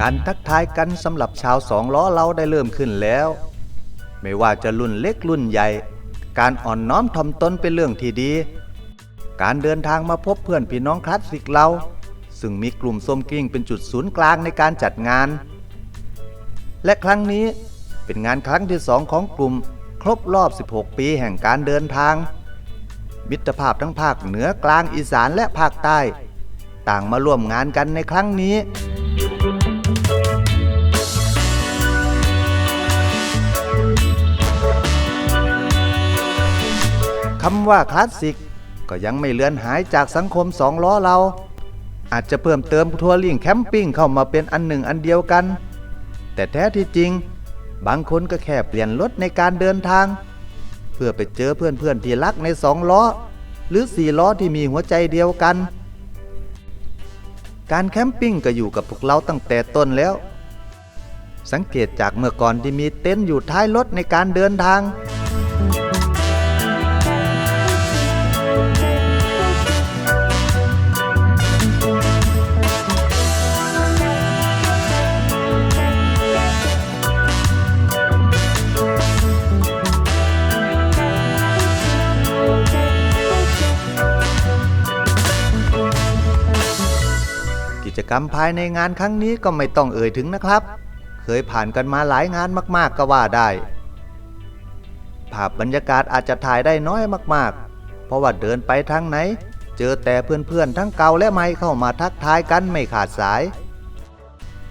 การทักทายกันสำหรับชาวสองล้อเราได้เริ่มขึ้นแล้ว ไม่ว่าจะรุ่นเล็กรุ่นใหญ่ การอ่อนน้อมถ่อมตนเป็นเรื่องที่ดี การเดินทางมาพบเพื่อนพี่น้องคลาสสิกเรา ซึ่งมีกลุ่มส้มกิ้งเป็นจุดศูนย์กลางในการจัดงาน และครั้งนี้เป็นงานครั้งที่สองของกลุ่มครบรอบ 16 ปีแห่งการเดินทาง มิตรภาพทั้งภาคเหนือกลางอีสานและภาคใต้ ต่างมาร่วมงานกันในครั้งนี้ คำว่าคลาสสิกก็ยังไม่เลือนหายจากสังคมสองล้อเรา อาจจะเพิ่มเติมทัวริ่งแคมปิ้งเข้ามาเป็นอันหนึ่งอันเดียวกัน แต่แท้ที่จริง บางคนก็แค่เปลี่ยนรถในการเดินทาง เพื่อไปเจอเพื่อนๆที่รักในสองล้อ หรือสี่ล้อที่มีหัวใจเดียวกัน การแคมปิ้งก็อยู่กับพวกเราตั้งแต่ต้นแล้ว สังเกตจากเมื่อก่อนที่มีเต็นท์อยู่ท้ายรถในการเดินทาง จกรรมภายในงานครั้งนี้ก็ไม่ต้องเอ่ยถึงนะครับ เคยผ่านกันมาหลายงานมากๆก็ว่าได้ ภาพบรรยากาศอาจจะถ่ายได้น้อยมากๆ เพราะว่าเดินไปทางไหน เจอแต่เพื่อนๆทั้งเก่าและใหม่เข้ามาทักทายกันไม่ขาดสาย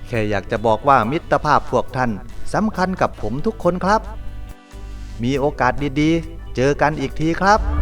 แค่อยากจะบอกว่ามิตรภาพพวกท่านสำคัญกับผมทุกคนครับ มีโอกาสดีๆ เจอกันอีกทีครับ